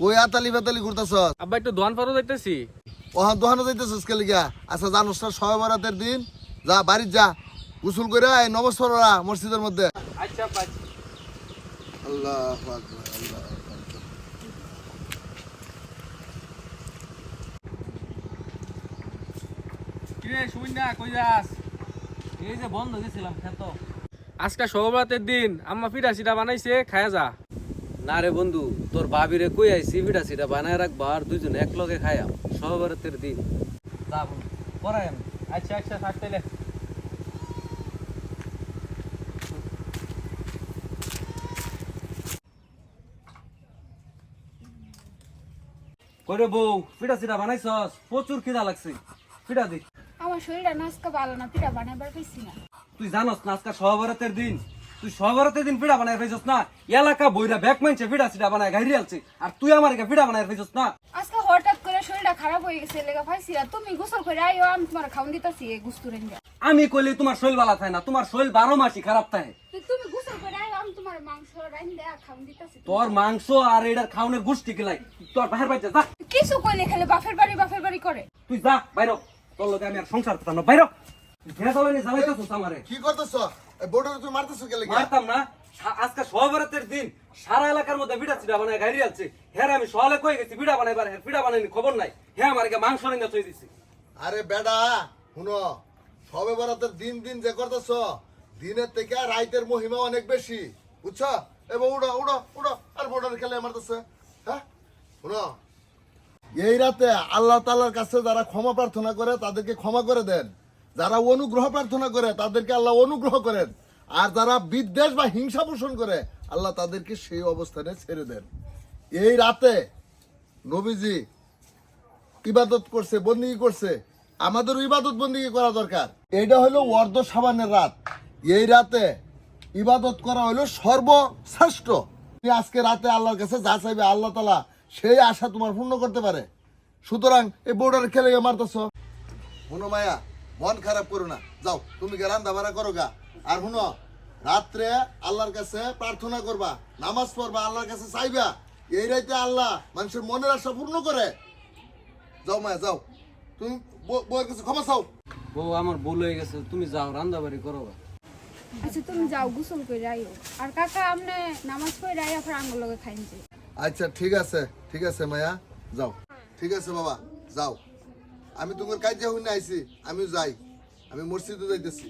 কই আতালি বেতালি ঘুরতেছ আব্বা একটু দোয়ান পারো যাইতেছি। ওহান দোহানো যাইতেছিস কে লিগা আচ্ছা জানোস না সবে বরাতের দিন যা বাড়ির যা গোসল করে আয় নমস্কার ওরা মসজিদের মধ্যে। আচ্ছা আব্বা আল্লাহ আকবার আল্লাহ কিরে শুন না কই যাস? এই যে বন্ধ গেছিলাম খেত। আজকে সহবরাতের দিন আম্মা পিঠা সিটা বানাইছে খায়া যা। না রে বন্ধু তোর ভাবিরে কই আইছি পিঠা সিটা বানায় রাখবা আর দুইজন এক লগে খায়াম সহবরাতের দিন পড়াই আমি। আচ্ছা আচ্ছা থাক তাইলে। কইরে বউ পিঠা সিটা বানাইছস? প্রচুর খিদা লাগছে। পিঠা দি। আমার শরীরটা নাচকা ভালো না পিঠা বানাবার পাইছি না। তুই জানস না আজকে সহবরাতের দিন। তুই সহবরাতের দিন পিঠা বানায় ফেছস না। এলাকা বইরা ব্যাক মাইনছে পিঠা সিটা বানায় গাইরি আলছে আর তুই আমার একা পিঠা বানায় ফেছস না। আজকে হঠাৎ করে শরীরটা খারাপ হয়ে গেছে লেগা পাইছি না তুমি গোসল করে আইও আমি তোমার খাওন দিতাছি এই গুস্তুরেন আমি কইলে তোমার শরীর বালা থাকে না তোমার শরীর বারো মাসই খারাপ থাকে। তুমি গোসল করে আইও আমি তোমার মাংস রাইন দেয়া খাওন দিতাছি। তোর মাংস আর এটার খাওনের গোষ্ঠী গেলাই তোর বাহির বাইতে যা। কিছু কইলে খেলে বাফের বাড়ি বাফের বাড়ি করে। তুই যা বাইর তোর লগে আমি আর সংসার করতাম না বাইর ঘেরা চালানি জ্বালাইতেছিস আমারে। কি করতেছ? বোর্ডারে মারতেছ মারতাম না। আজকে দিন সারা এলাকার মধ্যে বিড়া বানায় গাড়ি হ্যাঁ আমি সহলে গেছি? বিড়া বানাইবার হ্যাঁ বিড়া বানাইনি খবর নাই। হ্যাঁ আমার মাংস রেঙ্গা থই দিছি। আরে বেডা শুনো সবে বরাতের দিন দিন যে করতেছ দিনের থেকে রাইতের মহিমা অনেক বেশি। বুঝছ? উড়ো উড়ো উড়ো। আর বোর্ডার খেলে মারতেছে? হ্যাঁ? শুনো এই রাতে আল্লাহ তালার কাছে যারা ক্ষমা প্রার্থনা করে তাদেরকে ক্ষমা করে দেন। যারা অনুগ্রহ প্রার্থনা করে, তাদেরকে আল্লাহ অনুগ্রহ করেন। আর যারা বিদ্বেষ বা হিংসা পোষণ করে, আল্লাহ তাদেরকে সেই অবস্থানে ছেড়ে দেন। এই রাতে নবীজি ইবাদত করছে, বন্দিগি করছে। আমাদেরও ইবাদত বন্দিগি করা দরকার। এইটা হলো অর্ধ সাবানের রাত। এই রাতে ইবাদত করা হলো সর্বশ্রেষ্ঠ। তুমি আজকে রাতে আল্লাহর কাছে যা চাইবে, আল্লাহ তালা সেই আশা তোমার পূর্ণ করতে পারে। সুতরাং এই বোর্ডার খেলে মারতেছ। শুনো মায়া মন খারাপ করো না। যাও তুমি গে রান্না বাড়া করো গা। আর শুনো রাত্রে আল্লাহর কাছে প্রার্থনা করবা নামাজ পড়বা আল্লাহর কাছে চাইবা। এই রাইতে আল্লাহ মানুষের মনের আশা পূর্ণ করে। যাও মায়া যাও। তুমি বউ- বউয়ের কাছে ক্ষমা চাও। বউ আমার ভুল হয়ে গেছে তুমি যাও রান্না বাড়ি করো গা। আচ্ছা তুমি যাও গোসল করে আইও। আর কাকা আমনে নামাজ পড়ে আইয়া ফের আঙ্গুল লগে খাইনছে আচ্ছা ঠিক আছে ঠিক আছে মায়া। যাও। ঠিক আছে বাবা যাও। আমি তোমার কাজে হইনা আইছি আমি যাই। আমি মসজিদে যাইতেছি।